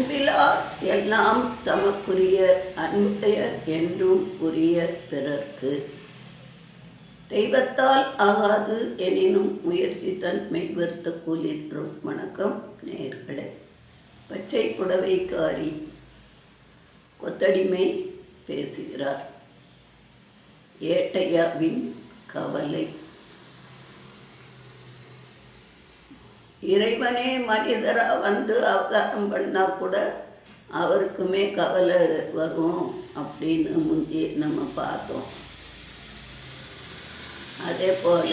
அன்பிலார் எல்லாம் தமக்குரிய அன்புடையர் என்றும் உரிய பிறர்க்கு. தெய்வத்தால் ஆகாது எனினும் முயற்சி தன் மெய்வர்த்த கூலிற்றும் வணக்கம் நேர்களே. பச்சை புடவைக்காரி கொத்தடிமை பேசுகிறார். ஏட்டையாவின் கவலை இறைவனே மனிதராக வந்து அவதாரம் பண்ணால் கூட அவருக்குமே கவலை வரும் அப்படின்னு முந்தி நம்ம பார்த்தோம். அதே போல்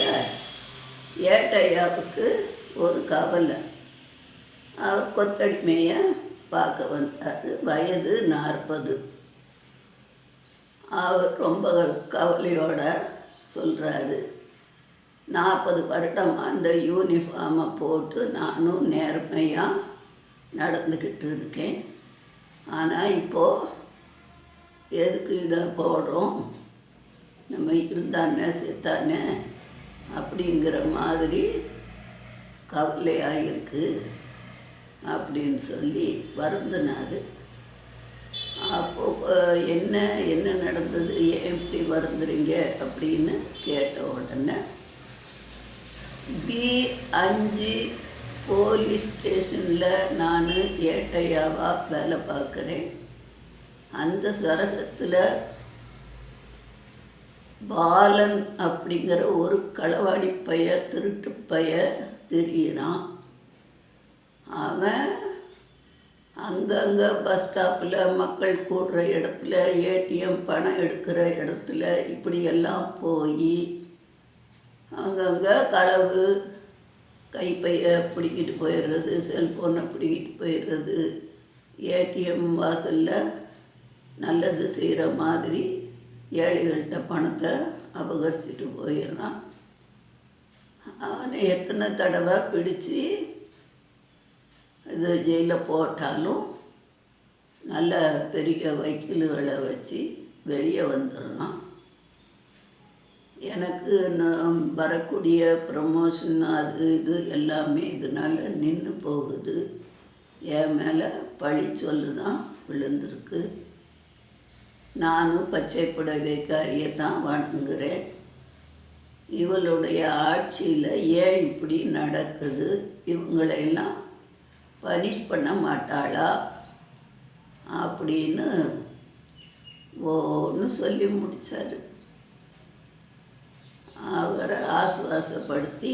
ஏட்டையாவுக்கு ஒரு கவலை. அவர் கொத்தடிமையை பார்க்க வந்தார். வயது நாற்பது. அவர் ரொம்ப கவலையோட சொல்கிறாரு நாற்பது வருடம் அந்த யூனிஃபார்மை போட்டு நானும் நேர்மையாக நடந்துக்கிட்டு இருக்கேன். ஆனால் இப்போது எதுக்கு இதை போடுறோம்? நம்ம இருந்தானே செத்தானே அப்படிங்கிற மாதிரி கவலையாக இருக்குது அப்படின்னு சொல்லி வருந்தினார். அப்போது என்ன என்ன நடந்தது? ஏன் இப்படி வருந்துறீங்க? அப்படின்னு கேட்ட உடனே பி அஞ்சு போலீஸ் ஸ்டேஷனில் நான் ஏட்டையாவாக வேலை பார்க்குறேன். அந்த சரகத்தில் பாலன் அப்படிங்கிற ஒரு களவாடி பைய திருட்டு பைய தெரியிறான். அவன் அங்கங்கே பஸ் ஸ்டாப்பில் மக்கள் கூடுற இடத்துல ஏடிஎம் பணம் எடுக்கிற இடத்துல இப்படியெல்லாம் போய் அங்கங்கே களவு கைப்பையை பிடிக்கிட்டு போயிடுறது செல்ஃபோனை பிடிக்கிட்டு போயிடுறது ஏடிஎம் வாசலில் நல்லது செய்கிற மாதிரி ஏழைகள்கிட்ட பணத்தை அபகரிச்சிட்டு போயிடுறான் அவனை எத்தனை தடவை பிடிச்சி இது ஜெயிலில் போட்டாலும் நல்ல பெரிய வக்கீல்களை வச்சு வெளியே வந்துடுறான் எனக்கு நான் வரக்கூடிய ப்ரமோஷன் அது இது எல்லாமே இதனால் நின்று போகுது. என் மேலே பழி சொல்லு தான் விழுந்திருக்கு. நானும் பச்சை புடவைக்காரியை தான் வணங்குகிறேன் இவளுடைய ஆட்சியில் ஏன் இப்படி நடக்குது? இவங்களையெல்லாம் பனிஷ் பண்ண மாட்டாளா? அப்படின்னு ஒன்று சொல்லி முடித்தார் அவரை ஆசுவாசப்படுத்தி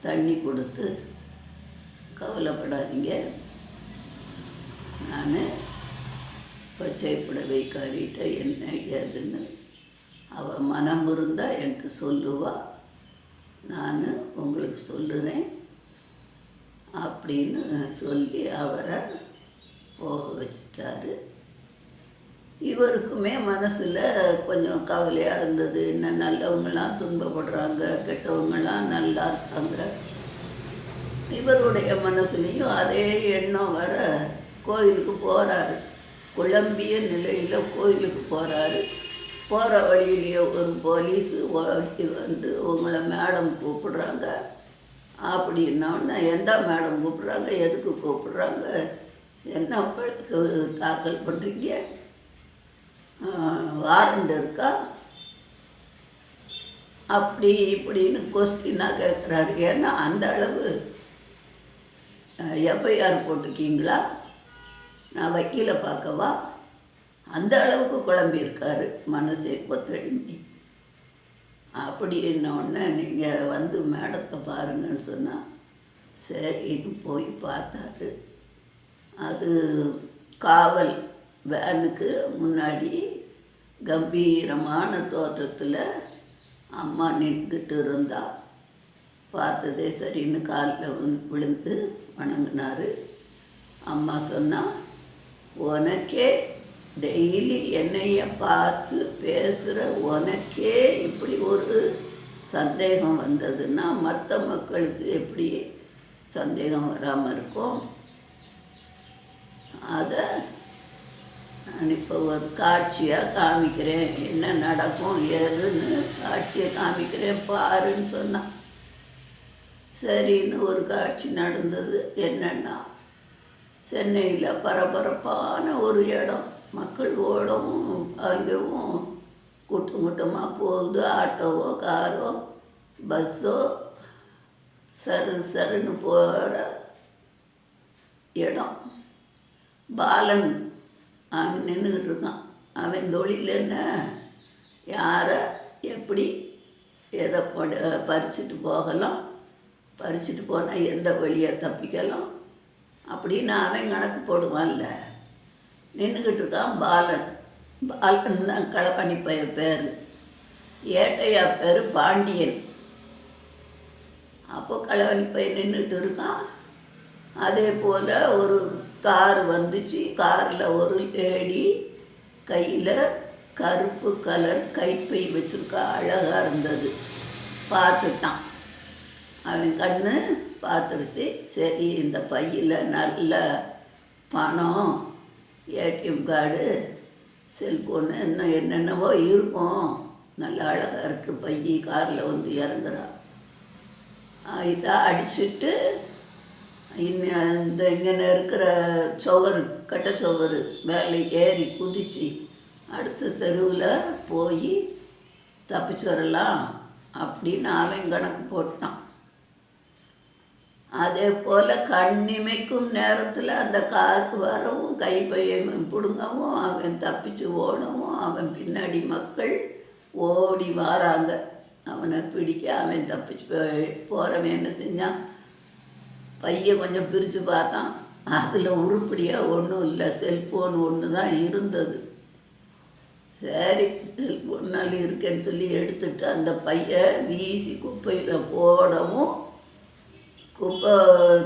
தண்ணி கொடுத்து கவலைப்படாதீங்க. நான் பச்சைப்படவை காரிட்ட என்ன ஏதுன்னு அவள் மனம் இருந்தால் எனக்கு சொல்லுவாள் நான் உங்களுக்கு சொல்லுறேன் அப்படின்னு சொல்லி அவரை போக வச்சிட்டாரு. இவருக்குமே மனசில் கொஞ்சம் கவலையாக இருந்தது. என்ன நல்லவங்களாம் துன்பப்படுறாங்க கெட்டவங்களாம் நல்லா இருக்காங்க. இவருடைய மனசுலேயும் அதே எண்ணம் வர கோயிலுக்கு போகிறாரு குழம்பிய நிலையில் கோயிலுக்கு போகிறாரு போகிற வழியிலேயே ஒரு போலீஸு ஓட்டி வந்து உங்களை மேடம் கூப்பிடுறாங்க. அப்படின்னோடனே எந்த மேடம் கூப்பிட்றாங்க? எதுக்கு கூப்பிட்றாங்க? என்ன தாக்கல் பண்ணுறீங்க வாரண்ட் இருக்கா? அப்படி இப்படின்னு கொஸ்டினாக கேட்குறாரு ஏன்னா அந்த அளவு எஃப்ஐஆர் போட்டிருக்கீங்களா? நான் வக்கீலை பார்க்கவா? அந்த அளவுக்கு குழம்பியிருக்காரு மனசே கொத்தடிமை. அப்படின்னோடனே நீங்கள் வந்து மேடத்தை பாருங்கன்னு சொன்னால் சரின்னு போய் பார்த்தாரு. அது காவல் வேனுக்கு முன்னாடி கம்பீரமான தோற்றத்தில் அம்மா நின்றுக்கிட்டு இருந்தா. பார்த்ததே சரின்னு காலில் விழுந்து வணங்கினார். அம்மா சொன்னால் உனக்கே டெய்லி என்னைய பார்த்து பேசுகிற உனக்கே இப்படி ஒரு சந்தேகம் வந்ததுன்னா மற்ற மக்களுக்கு எப்படி சந்தேகம் வராமல் இருக்கும்? அதை இப்போ ஒரு காட்சியாக காமிக்கிறேன். என்ன நடக்கும்? ஏதுன்னு காட்சியை காமிக்கிறேன். பாருன்னு சொன்னான். சரின்னு ஒரு காட்சி நடந்தது. என்னன்னா சென்னையில் பரபரப்பான ஒரு இடம். மக்கள் ஓடவும் அங்கேயும் கூட்டம் கூட்டமாக போகுது. ஆட்டோவோ காரோ பஸ்ஸோ சரு சருன்னு போகிற இடம். பாலன் அவன் நின்றுக்கிட்டு இருக்கான் அவன் தொழில் என்ன? யாரை எப்படி எதை பட பறிச்சுட்டு போகலாம்? பறிச்சுட்டு போனால் எந்த வழியை தப்பிக்கலாம்? அப்படின்னு அவன் கணக்கு போடுவான்ல. நின்றுக்கிட்டு இருக்கான் பாலன். பாலன் தான் களப்பணி பைய பேர். ஏட்டையா பேர் பாண்டியன். அப்போ களவணி பையன் நின்றுட்டு இருக்கான் அதே போல் ஒரு கார் வந்துச்சு. காரில் ஒரு லேடி கையில் கருப்பு கலர் கைப்பை வச்சுருக்கா. அழகாக இருந்தது. பார்த்துட்டான். அவன் கண்ணு பார்த்துருச்சு. சரி இந்த பையில் நல்ல பணம் ஏடிஎம் கார்டு செல்ஃபோனு இன்னும் என்னென்னவோ இருக்கும். நல்ல அழகாக இருக்குது பையன் காரில் வந்து இறங்குறான் இதை அடிச்சுட்டு இந்த இங்கே இருக்கிற சுவரு கட்ட சுவரு மேலே ஏறி குதிச்சு அடுத்த தெருவில் போய் தப்பிச்சு வரலாம் அப்படின்னு அவன் கணக்கு போட்டான். அதே போல் கண்ணிமைக்கும் நேரத்தில் அந்த காருக்கு வரவும் கைப்பையை பிடுங்கவும் அவன் தப்பிச்சு ஓடவும் அவன் பின்னாடி மக்கள் ஓடி வாராங்க. அவனை பிடிக்க அவன் தப்பிச்சு போய் போகிறவன் என்ன செஞ்சான்? பையை கொஞ்சம் பிரித்து பார்த்தான். அதில் உருப்படியாக ஒன்றும் இல்லை. செல்ஃபோன் ஒன்று தான் இருந்தது. சரி செல்ஃபோனால் இருக்கேன்னு சொல்லி எடுத்துட்டு அந்த பையன் வீசி குப்பையில் போடவும் குப்பை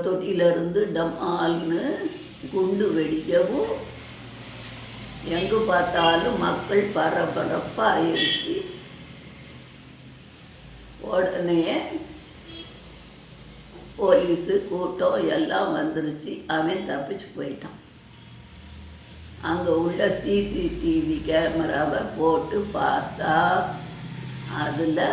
தொட்டியிலேருந்து டமால்னு குண்டு வெடிக்கவும் எங்கே பார்த்தாலும் மக்கள் பரபரப்பாக ஆயிடுச்சு உடனே போலீஸு கூட்டம் எல்லாம் வந்துருச்சு. அவன் தப்பிச்சு போயிட்டான். அங்கே உள்ள சிசிடிவி கேமராவை போட்டு பார்த்தா அதில்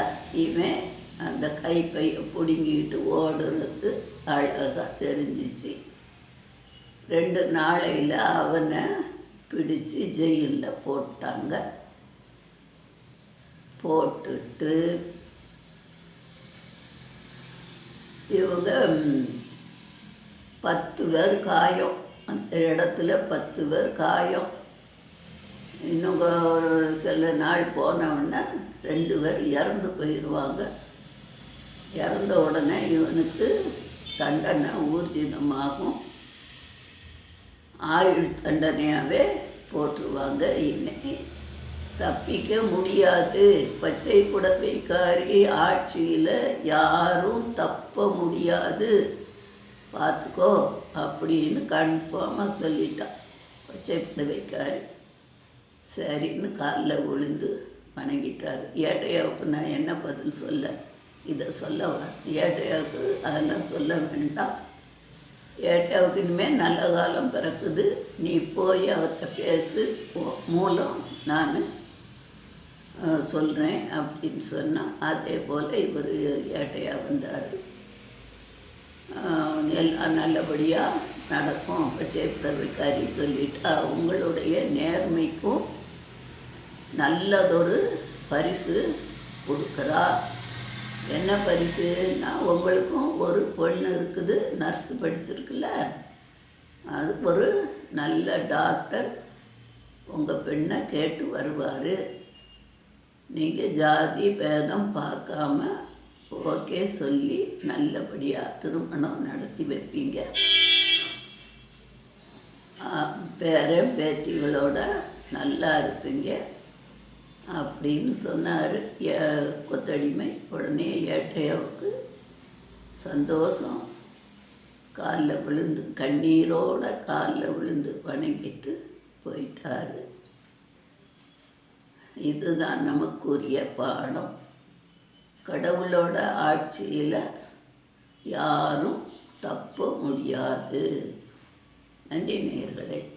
இவன் அந்த கைப்பையை பிடுங்கிட்டு ஓடுறது அழகாக தெரிஞ்சிச்சு. ரெண்டு நாளையில் அவனை பிடிச்சு ஜெயிலில் போட்டாங்க. போட்டுட்டு இவங்க பத்து பேர் காயம். அந்த இடத்துல பத்து பேர் காயம். இன்னும் ஒரு சில நாள் போனவுடனே ரெண்டு பேர் இறந்து போயிடுவாங்க இறந்த உடனே இவனுக்கு தண்டனை ஊர்ஜிதமாகும். ஆயுள் தண்டனையாகவே போட்டுருவாங்க. இன்னைக்கு தப்பிக்க முடியாது. பச்சை புடவைக்காரி ஆட்சியில் யாரும் தப்பு முடியாது. பார்த்துக்கோ அப்படின்னு கன்ஃபார்மாக சொல்லிட்டான் சேர்த்து வைக்காரு. சரின்னு காலில் விழுந்து வணங்கிட்டார். ஏட்டையாவுக்கு நான் என்ன பதில் சொல்ல? இதை சொல்லவா? ஏட்டையாவுக்கு அதெல்லாம் சொல்ல வேண்டாம். ஏட்டையாவுக்கு இனிமேல் நல்ல காலம் பிறக்குது. நீ போய் அவர்கிட்ட பேசு. மூலம் நான் சொல்கிறேன் அப்படின்னு சொன்னால் அதே போல் இவர் ஏட்டையாக வந்தார். எல்லாம் நல்லபடியாக நடக்கும். பச்சை பிரபுக்காரி சொல்லிட்டா உங்களுடைய நேர்மைக்கும் நல்லதொரு பரிசு கொடுக்குறா. என்ன பரிசுன்னா உங்களுக்கும் ஒரு பொண்ணு இருக்குது நர்ஸ் படிச்சிருக்குல்ல. அது ஒரு நல்ல டாக்டர் உங்கள் பெண்ணை கேட்டு வருவார். நீங்கள் ஜாதி பேதம் பார்க்காம ஓகே சொல்லி நல்லபடியாக திருமணம் நடத்தி வைப்பீங்க. பேரன் பேத்திகளோட நல்லா இருப்பீங்க. அப்படின்னு சொன்னார். கொத்தடிமை உடனே ஏட்டையாவுக்கு சந்தோஷம். காலில் விழுந்து கண்ணீரோட காலில் விழுந்து வணங்கிட்டு போயிட்டாரு. இதுதான் நமக்குரிய பாடம். கடவுளோட ஆட்சியில் யாரும் தப்ப முடியாது. நன்றி நேயர்களே.